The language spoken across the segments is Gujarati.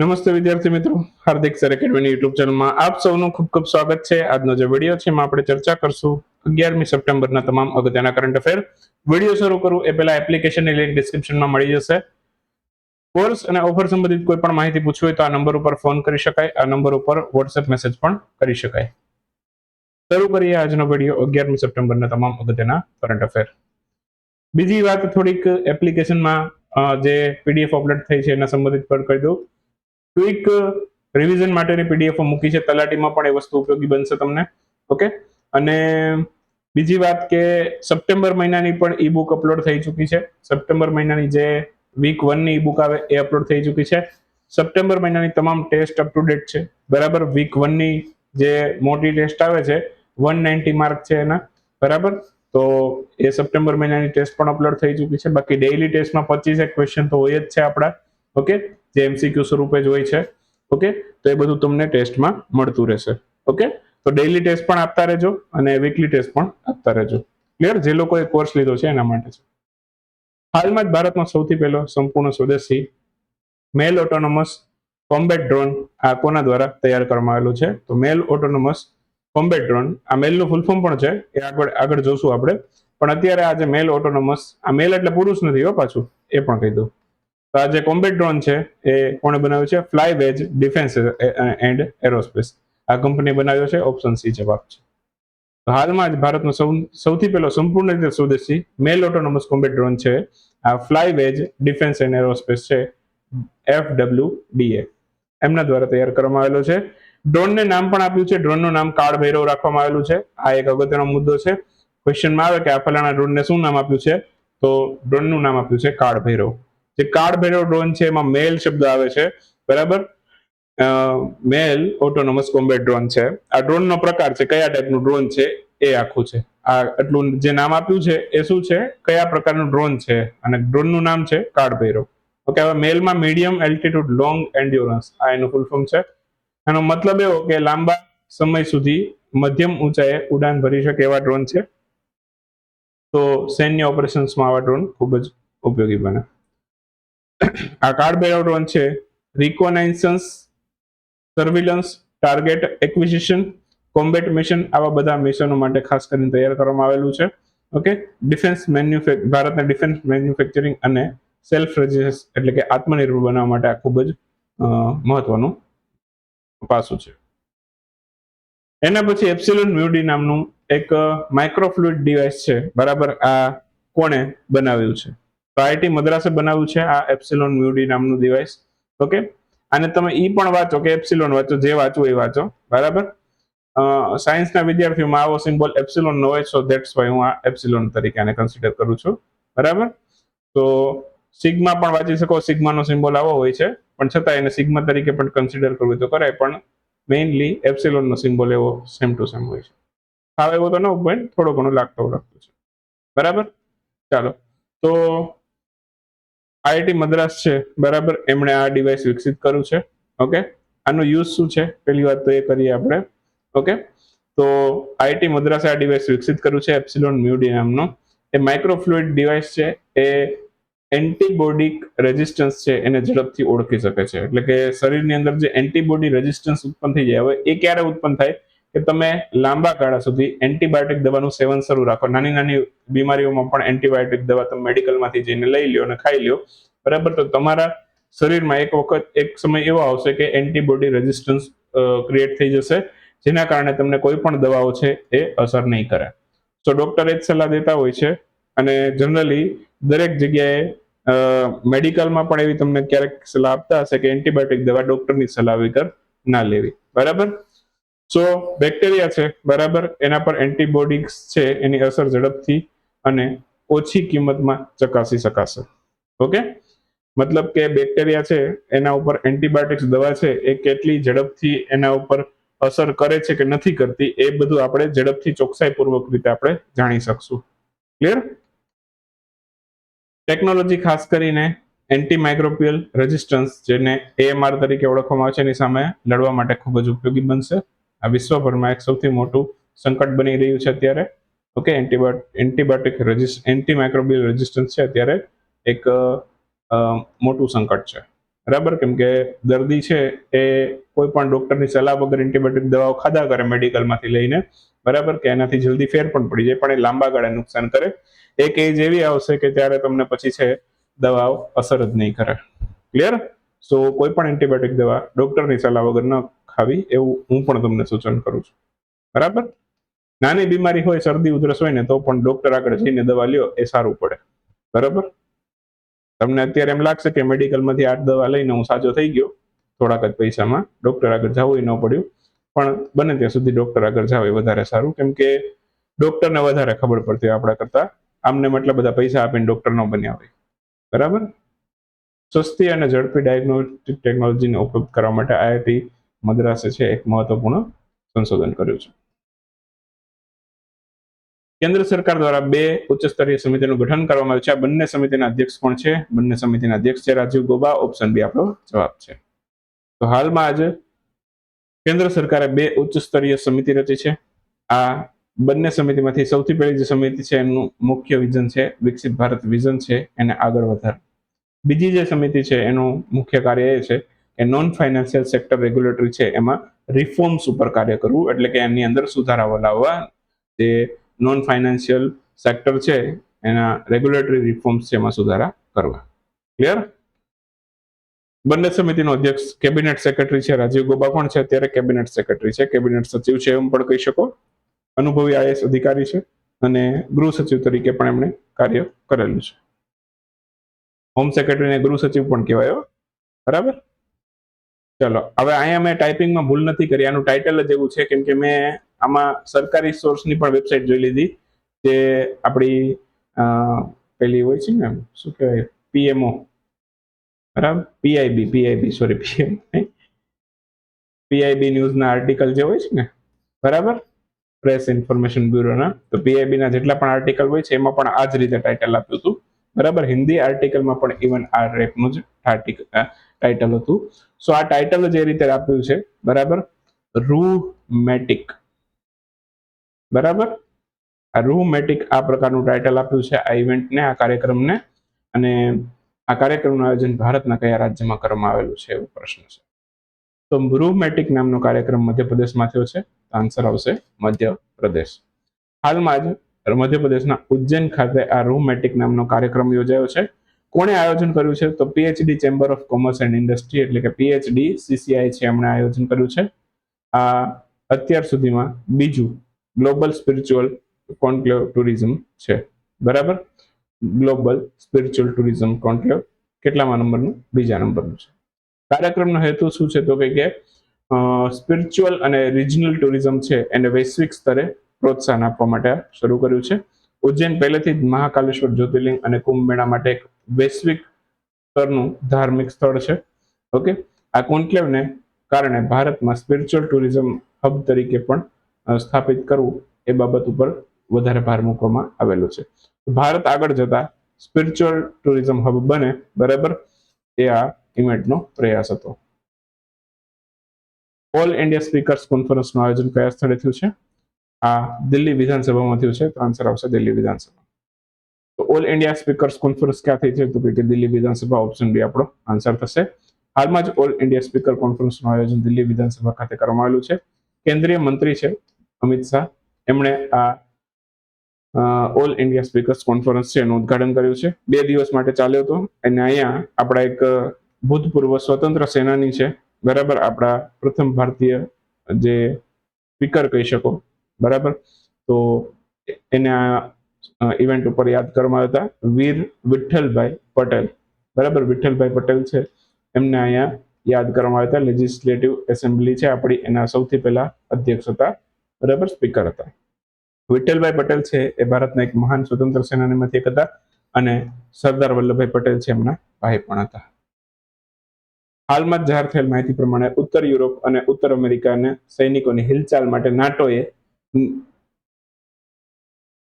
નમસ્તે વિદ્યાર્થી મિત્રો, હાર્દિક સર એકેડમીની યુટ્યુબ ચેનલમાં આપ સૌનું ખૂબ ખૂબ સ્વાગત છે. આજનો જે વીડિયો છે એમાં આપણે ચર્ચા કરશું અગિયારમી સપ્ટેમ્બરના તમામ અગત્યના કરંટ અફેર વીડિયો શરૂ કરું એ પહેલા એપ્લિકેશનની લિંક ડિસ્ક્રિપ્શનમાં મળી જશે. કોર્સ અને ઓફર સંબંધિત કોઈ પણ માહિતી પૂછવી હોય તો આ નંબર ઉપર ફોન કરી શકાય. આ નંબર ઉપર વોટ્સએપ મેસેજ પણ કરી શકાય. શરૂ કરીએ આજનો વીડિયો અગિયારમી સપ્ટેમ્બરના તમામ અગત્યના કરંટ અફેર બીજી વાત થોડીક એપ્લિકેશનમાં જે પીડીએફ અપલોડ થઈ છે એના સંબંધિત પર કહી દઉં. ક્વિક રિવિઝન માટેની પીડીએફ મૂકી છે. તલાટીમાં પણ એ વસ્તુ ઉપયોગી બનશે તમને. ઓકે? અને બીજી વાત કે સપ્ટેમ્બર મહિનાની પણ ઈ બુક અપલોડ થઈ ચૂકી છે. સપ્ટેમ્બર મહિનાની જે વીક વનની ઈ બુક આવે એ અપલોડ થઈ ચૂકી છે. સપ્ટેમ્બર મહિનાની તમામ ટેસ્ટ અપ ટુ ડેટ છે. બરાબર? વીક વનની જે મોટી ટેસ્ટ આવે છે વન નાઇન્ટી માર્ક છે એના. બરાબર? તો એ સપ્ટેમ્બર મહિનાની ટેસ્ટ પણ અપલોડ થઈ ચૂકી છે. બાકી ડેઇલી ટેસ્ટમાં પચીસ એક ક્વેશ્ચન તો હોય જ છે આપણા. ઓકે? જે એમસીક્યુ સ્વરૂપે જ હોય છે ઓકે તો એ બધું તમને ટેસ્ટમાં મળતું રહેશે ઓકે તો ડેઇલી ટેસ્ટ પણ આપતા રહેજો અને વીકલી ટેસ્ટ પણ આપતા રહેજો. ક્લિયર જે લોકોએ કોર્સ લીધો છે એના માટે છે. હાલમાં જ ભારતમાં સૌથી પહેલો સંપૂર્ણ સ્વદેશી મેલ ઓટોનોમસ કોમ્બેટ ડ્રોન આ કોના દ્વારા તૈયાર કરવામાં આવેલું છે? તો મેલ ઓટોનોમસ કોમ્બેટ ડ્રોન આ મેલનું ફૂલ ફોર્મ પણ છે, એ આગળ આગળ જોશું આપણે. પણ અત્યારે આ જે મેલ ઓટોનોમસ આ મેલ એટલે પુરુષ નથી હો પાછું, એ પણ કહી દઉં. તો આ જે કોમ્બેટ ડ્રોન છે, એ કોણે બનાવ્યું છે? Fly wedge defence and aerospace આ કંપની બનાવ્યો છે ઓપ્શન સી જવાબ છે. હાલમાં જ ભારતનો સૌથી પહેલો સંપૂર્ણ રીતે સ્વદેશી મેલ ઓટોનોમસ કોમ્બેટ ડ્રોન છે, આ fly wedge defence and aerospace છે એફ ડબલ્યુ ડીએ એમના દ્વારા તૈયાર કરવામાં આવેલો છે. ડ્રોનને નામ પણ આપ્યું છે. ડ્રોનનું નામ કાળ ભૈરવ રાખવામાં આવેલું છે. આ એક અગત્યનો મુદ્દો છે. ક્વેશ્ચનમાં આવે કે આ ફલાણા ડ્રોનને શું નામ આપ્યું છે? તો ડ્રોનનું નામ આપ્યું છે કાળ ભૈરવ જે કાર્ડ ભૈરવ ડ્રોન છે, એમાં મેલ શબ્દ આવે છે. બરાબર? મેલ ઓટોનોમસ કોમ્બેટ ડ્રોન છે. આ ડ્રોનનો પ્રકાર છે, કયા ટાઈપનું ડ્રોન છે, એ આખું છે. આ એટલું જે નામ આપ્યું છે, એ શું છે? કયા પ્રકારનું ડ્રોન છે? અને ડ્રોનનું નામ છે કાર્ડ ભૈરવ ઓકે હવે મેલમાં મીડિયમ એલ્ટિટ્યુડ લોંગ એન્ડ્યોરન્સ આ એનું ફૂલ ફોર્મ છે. એનો મતલબ એવો કે લાંબા સમય સુધી મધ્યમ ઊંચાઈએ ઉડાન ભરી શકે એવા ડ્રોન છે. તો સૈન્ય ઓપરેશન્સમાં આવા ડ્રોન ખૂબ જ ઉપયોગી બને. આ કાર્ડ બેરો ડ્રોન છે. Reconnaissance surveillance target acquisition combat mission આવા બધા મિશનો માટે ખાસ કરીને તૈયાર કરવામાં આવેલું છે. ઓકે ડિફેન્સ મેન્યુફેક ભારતના ડિફેન્સ મેન્યુફેક્ચરિંગ અને સેલ્ફ રેઝિસ્ટન્સ એટલે કે આત્મનિર્ભર બનાવવા માટે આ ખૂબ જ મહત્વનું પાસું છે. એના પછી એપ્સિલોન મ્યુડી નામનું એક માઇક્રોફ્લુઇડ ડિવાઇસ છે. બરાબર આ કોણે બનાવ્યું છે? તો આઈટી મદ્રાસે બનાવ્યું છે, આ એપ્સિલોન મ્યુડી નામનું ડિવાઇસ ઓકે અને તમે ઈ પણ વાંચો, કે એપ્સિલોન વાંચો, જે વાંચવું એ વાંચો. બરાબર? સાયન્સના વિદ્યાર્થીઓમાં આવો સિમ્બોલ એપ્સિલોન ન હોય સો ધેટ્સ વાય હું આ એપ્સિલોન તરીકે આને કન્સિડર કરું છું. બરાબર? તો સિગ્મા પણ વાંચી શકો, સિગ્માનો સિમ્બોલ આવો હોય છે. પણ છતાં એને સિગ્મા તરીકે પણ કન્સિડર કરવું તો કરાય, પણ મેઇનલી એપ્સિલોનનો સિમ્બોલ એવો સેમ ટુ સેમ હોય છે. હવે એવો તો ન પોઈન્ટ થોડો ઘણો લાગતો લાગતો છે. બરાબર? ચાલો. તો આઈઆઈટી મદ્રાસ છે, બરાબર? એમણે આ ડિવાઇસ વિકસિત કર્યું છે. ઓકે? આનો યુઝ શું છે? પહેલી વાત તો એ કરીએ આપણે. ઓકે? તો આઈઆઈટી મદ્રાસે આ ડિવાઇસ વિકસિત કર્યું છે, એપ્સિલોન મ્યુડી નામનો. એ માઇક્રોફ્લુઇડ ડિવાઇસ છે, એ એન્ટીબોડીક રેઝિસ્ટન્સ છે, એને ઝડપથી ઓળખી શકે છે. એટલે કે શરીરની અંદર જે એન્ટીબોડી રેઝિસ્ટન્સ ઉત્પન્ન થઈ જાય, હવે એ ક્યારે ઉત્પન્ન થાય? કે તમે લાંબા ગાળા સુધી એન્ટીબાયોટિક દવાનું સેવન શરૂ રાખો. નાની નાની બીમારીઓમાં પણ એન્ટીબાયોટિક દવા તમે મેડિકલમાંથી જઈને લઈ લ્યો અને ખાઈ લ્યો. બરાબર? તો તમારા શરીરમાં એક વખત, એક સમય એવો આવશે કે એન્ટીબોડી રેઝિસ્ટન્સ ક્રિએટ થઈ જશે, જેના કારણે તમને કોઈ પણ દવાઓ છે એ અસર નહીં કરે. તો ડોક્ટર એ જ સલાહ દેતા હોય છે અને જનરલી દરેક જગ્યાએ મેડિકલમાં પણ એવી તમને ક્યારેક સલાહ આપતા હશે કે એન્ટીબાયોટિક દવા ડોક્ટરની સલાહ વગર ના લેવી. બરાબર? સો બેક્ટેરિયા છે, બરાબર? એના પર એન્ટીબોડીઝ છે, એની અસર ઝડપથી અને ઓછી કિંમતમાં ચકાસી શકાશે. ઓકે? મતલબ કે બેક્ટેરિયા છે, એના ઉપર એન્ટીબાયોટિક્સ દવા છે, એ કેટલી ઝડપથી એના ઉપર અસર કરે છે કે નથી કરતી, એ બધું આપણે ઝડપથી ચોકસાઈપૂર્વક રીતે આપણે જાણી શકશું. ક્લિયર ટેકનોલોજી ખાસ કરીને એન્ટી માઇક્રોપિયલ રેઝિસ્ટન્સ જેને એએમઆર તરીકે ઓળખવામાં આવે છે, એની સામે લડવા માટે ખૂબ જ ઉપયોગી બનશે. આ વિશ્વભરમાં એક સૌથી મોટું સંકટ બની રહ્યું છે અત્યારે. Okay antibiotic resist antimicrobial resistance છે અત્યારે એક મોટું સંકટ છે. બરાબર? કેમ કે દર્દી છે એ કોઈ પણ ડોક્ટરની સલાહ વગર એન્ટીબાયોટિક દવાઓ ખાધા કરે મેડિકલમાંથી લઈને. બરાબર? કે એનાથી જલ્દી ફેર પણ પડી જાય, પણ એ લાંબા ગાળે નુકસાન કરે. એક એજ એવી આવશે કે ત્યારે તમને પછી છે દવાઓ અસર જ નહીં કરે. ક્લિયર સો કોઈ પણ એન્ટીબાયોટિક દવા ડોક્ટરની સલાહ વગર ન ખાવી એવું હું પણ તમને સૂચન કરું છું. બરાબર? નાની બીમારી હોય, શરદી, ઉધરસ હોય ને તો પણ ડોક્ટર આગળ જઈને દવા લ્યો, એ સારું પડે. બરાબર? તમને અત્યારે એમ લાગશે કે મેડિકલમાંથી આ દવા લઈને હું સાજો થઈ ગયો. થોડાક જ પૈસામાં ડોક્ટર આગળ જવું ન પડ્યું. પણ બને ત્યાં સુધી ડોક્ટર આગળ જાવ એ વધારે સારું. કેમ કે ડોક્ટરને વધારે ખબર પડતી હોય આપણા કરતા. આમને મતલબ બધા પૈસા આપીને ડોક્ટર ન બન્યા હોય. બરાબર? સસ્તી અને ઝડપી ડાયગ્નોસ્ટિક ટેકનોલોજીનો ઉપયોગ કરવા માટે આઈઆઈટી મદ્રાસે છે, એક મહત્વપૂર્ણ સંશોધન કર્યું છે. કેન્દ્ર સરકાર દ્વારા બે ઉચ્ચ સ્તરીય સમિતિનું ગઠન કરવામાં આવ્યું છે. આ બંને સમિતિના અધ્યક્ષ કોણ છે? બંને સમિતિના અધ્યક્ષ છે રાજીવ ગોબા, ઓપ્શન બી આપણો જવાબ છે. તો હાલમાં આજે કેન્દ્ર સરકારે બે ઉચ્ચ સ્તરીય સમિતિ રચી છે. આ બંને સમિતિમાંથી સૌથી પહેલી જે સમિતિ છે, એમનું મુખ્ય વિઝન છે, વિકસિત ભારત વિઝન છે, એને આગળ વધાર બીજી જે સમિતિ છે, એનું મુખ્ય કાર્ય એ છે કે નોન ફાઇનાન્શિયલ સેક્ટર રેગ્યુલેટરી છે, એમાં રિફોર્મ્સ ઉપર કાર્ય કરવું, એટલે કે એની અંદર સુધારાઓ લાવવા જે નોન ફાઇનાન્શિયલ સેક્ટર છે, એના રેગ્યુલેટરી રિફોર્મ્સ છે, એમાં સુધારા કરવા. ક્લિયર બંને સમિતિનો અધ્યક્ષ કેબિનેટ સેક્રેટરી છે, રાજીવ ગોબા પણ છે, અત્યારે કેબિનેટ સેક્રેટરી છે. કેબિનેટ સચિવ છે એમ પણ કહી શકો. અનુભવી આઈએસ અધિકારી છે અને ગૃહ સચિવ તરીકે પણ એમણે કાર્ય કરેલું છે. હોમ સેક્રેટરીને ગૃહ સચિવ પણ કહેવાય. બરાબર? ચલો, હવે અહીંયા મેં ટાઈપિંગમાં ભૂલ નથી કરી. આનું ટાઇટલ જ એવું છે કેમ કે મેં આમાં સરકારી સોર્સની પણ વેબસાઇટ જોઈ લીધી, જે આપણી પેલી હોય છે ને શું કહેવાય પીએમઓ બરાબર? PIB PIB sorry PM PIB ન્યૂઝના article જે હોય છે ને, બરાબર? પ્રેસ ઇન્ફોર્મેશન બ્યુરોના તો પીઆઈબીના જેટલા પણ આર્ટિકલ હોય છે, એમાં પણ આ જ રીતે ટાઇટલ આપ્યું હતું. બરાબર? હિન્દી આર્ટિકલમાં પણ ઇવન આ રેપનું જ આર્ટિકલ ટાઇટલ હતું. સો આ ટાઇટલ જે રીતે આપ્યું છે, બરાબર? રૂમેટિક. બરાબર? આ રૂમેટિક આ પ્રકારનું ટાઇટલ આપ્યું છે, આ ઇવેન્ટને આ કાર્યક્રમને. અને આ કાર્યક્રમનું આયોજન ભારતના કયા રાજ્યમાં કરવામાં આવેલું છે, એવો પ્રશ્ન છે. તો રૂમેટિક નામનો કાર્યક્રમ મધ્યપ્રદેશમાં થયો છે આન્સર આવશે મધ્યપ્રદેશ. હાલમાં જ મધ્યપ્રદેશના ઉજ્જૈન ખાતે આ રૂમેટિક નામનો કાર્યક્રમ યોજાયો છે. કોણે આયોજન કર્યું છે? તો PhD chamber of commerce and industry એટલે કે પીએચડી સીસીઆઈ છે એમણે આયોજન કર્યું છે. આ અત્યાર સુધીમાં બીજું ગ્લોબલ સ્પિરિચ્યુઅલ કોન્ક્લેવ ટુરિઝમ છે. બરાબર? ગ્લોબલ સ્પિરિચ્યુઅલ ટુરિઝમ કોન્ક્લેવ કેટલામાં નંબરનું? બીજા નંબરનું છે. કાર્યક્રમનો હેતુ શું છે? તો કે સ્પિરિચ્યુઅલ અને રિજનલ ટુરિઝમ છે એને વૈશ્વિક સ્તરે પ્રોત્સાહન આપવા માટે શરૂ કર્યું છે. ઉજ્જૈન પહેલેથી જ મહાકાલેશ્વર જ્યોતિર્લિંગ અને કુંભ મેળા માટે એક વૈશ્વિક સ્તરનું ધાર્મિક સ્થળ છે. ઓકે? આ કોન્ક્લેવને કારણે ભારતમાં સ્પિરિચ્યુઅલ ટુરિઝમ હબ તરીકે પણ સ્થાપિત કરવું એ બાબત ઉપર વધારે ભાર મૂકવામાં આવેલો છે. ભારત આગળ જતા સ્પિરિચ્યુઅલ ટુરિઝમ હબ બને બરાબર એ આ ઇવેન્ટનો પ્રયાસ હતો. ઓલ ઇન્ડિયા સ્પીકર્સ કોન્ફરન્સનું આયોજન કયા સ્થળે થયું છે? આ દિલ્હી વિધાનસભામાં થયું છે, તો આન્સર આવશે દિલ્હી વિધાનસભા. તો ઓલ ઇન્ડિયા સ્પીકર્સ કોન્ફરન્સ ક્યાં થઈ છે? તો કે દિલ્હી વિધાનસભા ઓપ્શન બી આપણો આન્સર થશે. હાલમાં જ ઓલ ઇન્ડિયા સ્પીકર કોન્ફરન્સનું આયોજન દિલ્હી વિધાનસભા ખાતે કરવામાં આવેલું છે. કેન્દ્રીય મંત્રી છે અમિત શાહ. એમણે આ ઓલ ઇન્ડિયા સ્પીકર્સ કોન્ફરન્સ છે એનું ઉદઘાટન કર્યું છે. બે દિવસ માટે ચાલ્યો હતો. અને અહીંયા આપણા એક ભૂતપૂર્વ સ્વતંત્ર સેનાની છે. બરાબર આપણા પ્રથમ ભારતીય જે સ્પીકર કહી શકો. બરાબર? તો એને આ ઇવેન્ટ ઉપર યાદ કરવામાં હતા. વીર વિઠ્ઠલભાઈ પટેલ. બરાબર? વિઠ્ઠલભાઈ પટેલ છે. એમને અહીંયા યાદ કરવામાં હતા. લેજિસ્લેટિવ એસેમ્બલી છે. આપણી એના સૌથી પહેલા અધ્યક્ષ હતા. બરાબર? સ્પીકર હતા. વિઠ્ઠલભાઈ પટેલ છે. એ ભારતના એક મહાન સ્વતંત્ર સેનાનીમાંથી એક હતા. અને સરદાર વલ્લભભાઈ પટેલ છે એમના ભાઈ પણ હતા. હાલમાં જાહેર થયેલ માહિતી પ્રમાણે ઉત્તર યુરોપ અને ઉત્તર અમેરિકાને સૈનિકોની હિલચાલ માટે નાટોએ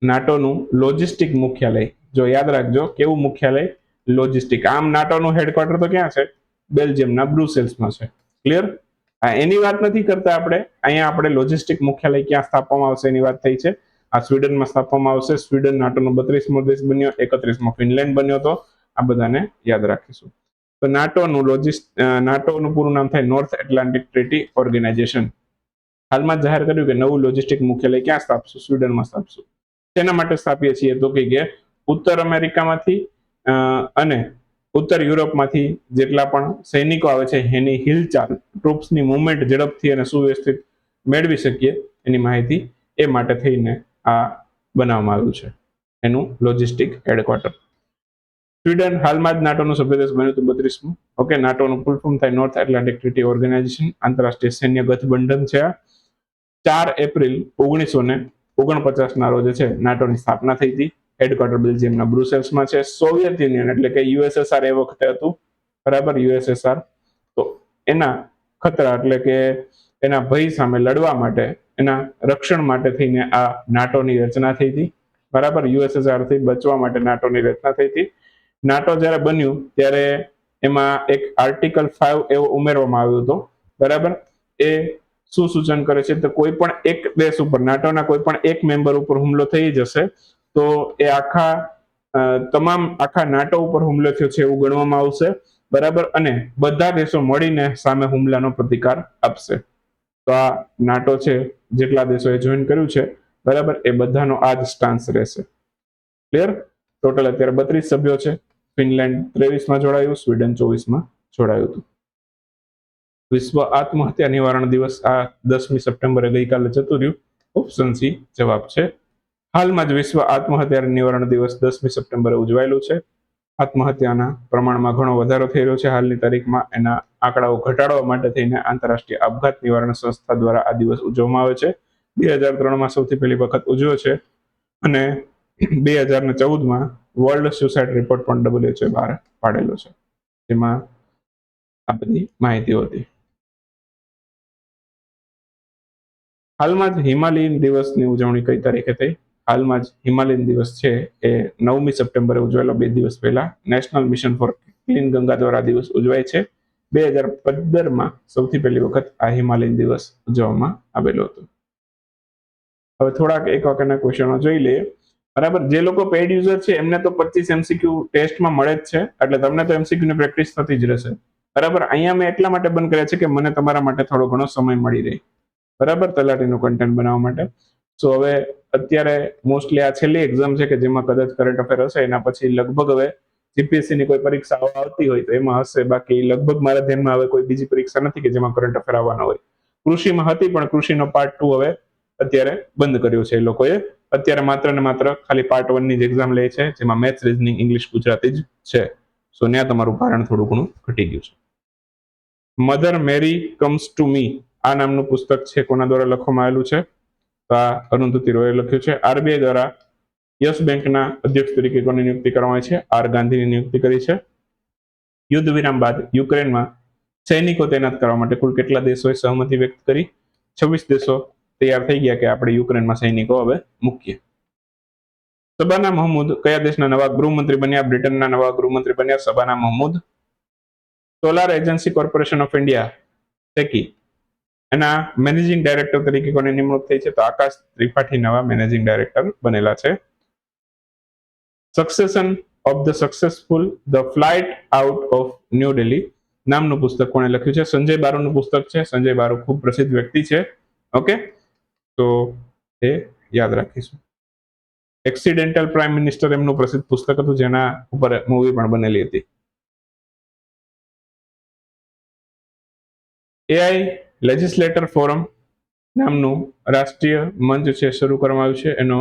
નાટોનું લોજિસ્ટિક મુખ્યાલય. જો યાદ રાખજો, કેવું મુખ્યાલય? લોજિસ્ટિક આમ નાટોનું હેડક્વાર્ટર તો ક્યાં છે? બેલ્જિયમના બ્રુસેલ્સમાં છે. ક્લિયર હા એની વાત નથી કરતા આપણે. અહીંયા આપણે લોજિસ્ટિક મુખ્યાલય ક્યાં સ્થાપવામાં આવશે એની વાત થઈ છે. આ સ્વીડનમાં સ્થાપવામાં આવશે. સ્વીડન નાટોનો બત્રીસમો દેશ બન્યો, એકત્રીસમો ફિનલેન્ડ બન્યો તો આ બધાને યાદ રાખીશું. તો નાટોનું લોજિસ્ટ નાટોનું પૂરું નામ થાય નોર્થ એટલાન્ટિક ટ્રીટી ઓર્ગેનાઇઝેશન હાલમાં જાહેર કર્યું કે નવું લોજિસ્ટિક મુખ્યાલય ક્યાં સ્થાપશું? સ્વીડનમાં સ્થાપશું. શેના માટે સ્થાપીએ છીએ તો કે ઉત્તર અમેરિકામાંથી અને ઉત્તર યુરોપમાંથી જેટલા પણ સૈનિકો આવે છે, એની હિલચાલ ટ્રુપ્સની મુવમેન્ટ ઝડપથી અને સુવ્યવસ્થિત મેળવી શકીએ, એની માહિતી એ માટે થઈને આ બનાવવામાં આવ્યું છે. એનું લોજિસ્ટિક હેડક્વાર્ટર સ્વીડન હાલમાં જ નાટોનો સભ્ય દેશ બન્યું હતું બત્રીસમું. ઓકે, નાટોનું ફૂલ ફોર્મ થાય નોર્થ એટલાન્ટિક ટ્રીટી ઓર્ગેનાઇઝેશન આંતરરાષ્ટ્રીય સૈન્ય ગઠબંધન છે આ. ચાર એપ્રિલ ઓગણીસો ને ઓગણપચાસ ના રોજ છે, નાટોની સ્થાપના થઈ હતી. હેડક્વાર્ટર બેલ્જિયમના બ્રુસેલ્સમાં છે. સોવિયત યુનિયન એટલે કે યુએસએસઆર એ વખતે હતું. બરાબર? યુએસએસઆર. તો એના ખતરા એટલે કે એના ભય સામે લડવા માટે, એના રક્ષણ માટે થઈને આ નાટોની રચના થઈ હતી. બરાબર? યુએસએસઆરથી બચવા માટે નાટોની રચના થઈ હતી. નાટો જ્યારે બન્યું, ત્યારે એમાં એક આર્ટિકલ ફાઈવ એવો ઉમેરવામાં આવ્યો હતો. બરાબર? એ શું સૂચન કરે છે? તો કોઈ પણ એક દેશ ઉપર, નાટોના કોઈ પણ એક મેમ્બર ઉપર હુમલો થઈ જશે, તો એ આખા તમામ આખા નાટો ઉપર હુમલો થયો છે એવું ગણવામાં આવશે. બરાબર? અને બધા દેશો મળીને સામે હુમલાનો પ્રતિકાર આપશે. તો આ નાટો છે, જેટલા દેશોએ જોઈન કર્યું છે, બરાબર? એ બધાનો આ જ સ્ટાન્સ રહેશે. ક્લિયર ટોટલ અત્યારે બત્રીસ સભ્યો છે. ફિનલેન્ડ ત્રેવીસમાં જોડાયું સ્વીડન ચોવીસમાં જોડાયું હતું. વિશ્વ આત્મહત્યા નિવારણ દિવસ આ દસમી સપ્ટેમ્બરે ગઈકાલે જતું રહ્યું. ઓપ્શન સી જવાબ છે. હાલમાં જ વિશ્વ આત્મહત્યા નિવારણ દિવસ દસમી સપ્ટેમ્બરે ઉજવાયેલું છે. આત્મહત્યાના પ્રમાણમાં ઘણો વધારો થઈ રહ્યો છે. હાલની તારીખમાં એના આંકડાઓ ઘટાડવા માટે થઈને આંતરરાષ્ટ્રીય આપઘાત નિવારણ સંસ્થા દ્વારા આ દિવસ ઉજવવામાં આવે છે. બે હજાર ત્રણમાં સૌથી પહેલી વખત ઉજવ્યો છે અને બે હજાર ને ચૌદમાં વર્લ્ડ સુસાઇડ રિપોર્ટ પણ ડબલ્યુએચએ બહાર પાડેલો છે. જેમાં આ બધી માહિતીઓ હતી. હાલમાં જ હિમાલયન દિવસની ઉજવણી કઈ તારીખે થઈ? હાલમાં જ હિમાલયન દિવસ છે એ નવમી સપ્ટેમ્બરે ઉજવાયેલો બે દિવસ પહેલા National Mission for Clean Ganga દ્વારા દિવસ ઉજવાય છે. બે હજાર પંદરમાં સૌથી પહેલી વખત આ હિમાલયન દિવસ ઉજવવામાં આવેલો હતો. હવે થોડાક એક વાક્યના ક્વેશ્ચનો જોઈ લઈએ. બરાબર, જે લોકો પેઇડ યુઝર છે, એમને તો પચીસ એમસીક્યુ ટેસ્ટમાં મળે જ છે, એટલે તમને તો એમસીક્યુ ની પ્રેક્ટિસ થતી જ રહેશે. બરાબર, અહીંયા મેં એટલા માટે બંધ કર્યા છે કે મને તમારા માટે થોડો ઘણો સમય મળી રહે. બરાબર? તલાટીનું કન્ટેન્ટ બનાવવા માટે. સો હવે અત્યારે મોસ્ટલી આ છેલ્લી એક્ઝામ છે કે જેમાં કદાચ કરંટ અફેર હશે, એના પછી લગભગ હવે જીપીએસસી ની કોઈ પરીક્ષાઓ આવતી હોય તો એમાં હશે. બાકી લગભગ મારા ધ્યાનમાં હવે કોઈ બીજી પરીક્ષા નથી કે જેમાં કરંટ અફેર આવવાના હોય. કૃષિમાં હતી, પણ કૃષિનો પાર્ટ ટુ હવે અત્યારે બંધ કર્યો છે એ લોકોએ. અત્યારે માત્ર ને માત્ર ખાલી પાર્ટ વનની જ એક્ઝામ લે છે, જેમાં મેથ્સ રીઝનિંગ ઇંગ્લિશ ગુજરાતી જ છે. સો ત્યાં તમારું ભારણ થોડું ઘણું ઘટી ગયું છે. Mother Mary comes to me આ નામનું પુસ્તક છે, કોના દ્વારા લખવામાં આવેલું છે? તો આ અરુંધતી રોયે લખ્યું છે. આરબીઆઈ દ્વારા યસ બેંકના અધ્યક્ષ તરીકે કોની નિયુક્તિ કરવામાં આવી છે? આર ગાંધીની નિયુક્તિ કરી છે. યુદ્ધ વિરામ બાદ યુક્રેનમાં સૈનિકો તૈનાત કરવા માટે કુલ કેટલા દેશોએ સહમતિ વ્યક્ત કરી? છવ્વીસ દેશો તૈયાર થઈ ગયા કે આપણે યુક્રેનમાં સૈનિકો હવે મૂકીએ. સબાના મહમૂદ કયા દેશના નવા ગૃહમંત્રી બન્યા? બ્રિટનના નવા ગૃહમંત્રી બન્યા Shabana Mahmood? Solar agency corporation of India, techie. એના મેનેજિંગ ડાયરેક્ટર તરીકે કોની નિમણૂક થઈ છે તો આકાશ ત્રિપાઠી નવા મેનેજિંગ ડાયરેક્ટર બનેલા છે. Succession of the successful the flight out of New Delhi નામનું પુસ્તક કોણે લખ્યું છે? સંજય બારોનું પુસ્તક છે. સંજય બારો ખૂબ પ્રસિદ્ધ વ્યક્તિ છે. ઓકે તો એ યાદ રાખીશું. એક્સિડેન્ટલ પ્રાઇમ મિનિસ્ટર એમનું પ્રસિદ્ધ પુસ્તક હતું, જેના ઉપર મૂવી પણ બનેલી હતી. એઆઈ લેજિસ્લેટર ફોરમ નામનું રાષ્ટ્રીય મંચ છે, શરૂ કરવામાં આવ્યું છે. એનો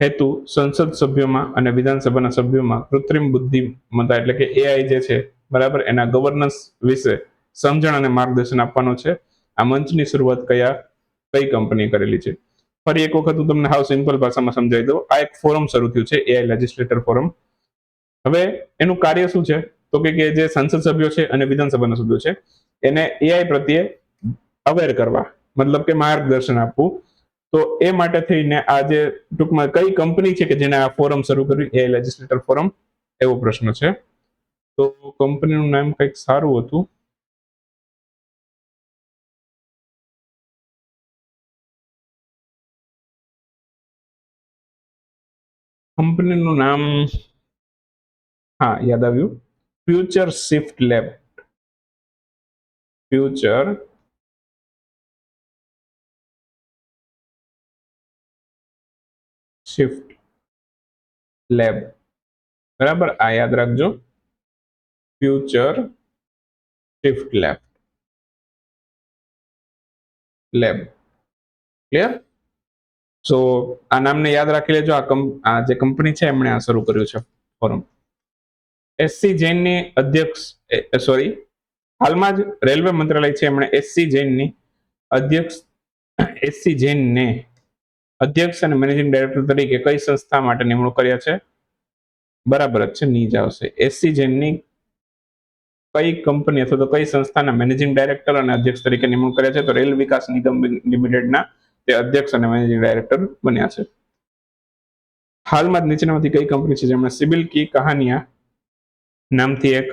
હેતુ સંસદ સભ્યોમાં અને વિધાનસભાના સભ્યોમાં કૃત્રિમ બુદ્ધિમત્તા એટલે કે એઆઈ જે છે, બરાબર, એના ગવર્નન્સ વિશે સમજણ અને માર્ગદર્શન આપવાનો છે. આ મંચની શરૂઆત કયા, કઈ કંપનીએ કરેલી છે? ફરી એક વખત હું તમને હાવ સિમ્પલ ભાષામાં સમજાવી દઉં. આ એક ફોરમ શરૂ થયું છે એઆઈ લેજિસ્લેટર ફોરમ હવે એનું કાર્ય શું છે? તો કે જે સંસદ સભ્યો છે અને વિધાનસભાના સભ્યો છે એને એઆઈ પ્રત્યે અવેર કરવા, મતલબ કે માર્ગદર્શન આપવું. તો એ માટે થઈને આ ટૂંકમાં કઈ કંપની છે કે જેને આ ફોરમ શરૂ કર્યું એ લેજિસ્લેટર ફોરમ એવો પ્રશ્ન છે. તો કંપનીનું નામ કંઈક સારું હતું. કંપનીનું નામ, હા, યાદ આવ્યું. Future shift lab future shift lab બરાબર? આ યાદ રાખજો. Future shift lab lab clear so આ નામને યાદ રાખી લેજો. આ આ જે કંપની છે, એમણે આ શરૂ કર્યું છે ફોરમ એસસી જૈનની અધ્યક્ષ સોરી હાલમાં જ રેલવે મંત્રાલય છે, એમણે એસસી જૈનની અધ્યક્ષ એસસી જૈનને અધ્યક્ષ અને મેનેજિંગ ડાયરેક્ટર તરીકે કઈ સંસ્થા માટે નિમણૂક કર્યા છે? બરાબર જ છે નીચ આવશે. એસસી જૈનની કઈ કંપની અથવા તો કઈ સંસ્થાના મેનેજિંગ ડાયરેક્ટર અને અધ્યક્ષ તરીકે નિમણૂક કર્યા છે? તો રેલ વિકાસ નિગમ લિમિટેડના તે અધ્યક્ષ અને મેનેજિંગ ડાયરેક્ટર બન્યા છે. હાલમાં જ નીચેનામાંથી કઈ કંપની છે, જેમણે સિબિલ કી કહાનિયા નામથી એક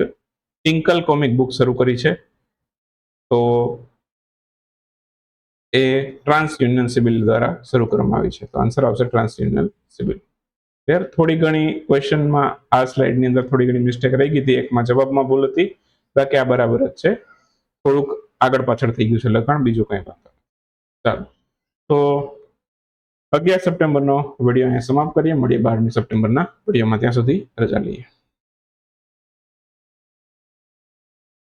ટિંકલ કોમિક બુક શરૂ કરી છે. તો એ ટ્રાન્સ યુનિયન સિવિલ દ્વારા શરૂ કરવામાં આવી છે. તો આન્સર આવશે ટ્રાન્સ યુનિયન સિવિલ ક્લિયર થોડી ઘણી ક્વેશ્ચનમાં આ સ્લાઇડની અંદર થોડી ઘણી મિસ્ટેક રહી ગઈ હતી. એકમાં જવાબમાં ભૂલ હતી. બાકી આ બરાબર જ છે. થોડુંક આગળ પાછળ થઈ ગયું છે લખાણ. બીજું કંઈ વાત ચાલો. તો અગિયાર સપ્ટેમ્બરનો વીડિયો અહીંયા સમાપ્ત કરીએ. મળીએ બારમી સપ્ટેમ્બરના વિડીયોમાં. ત્યાં સુધી રજા લઈએ.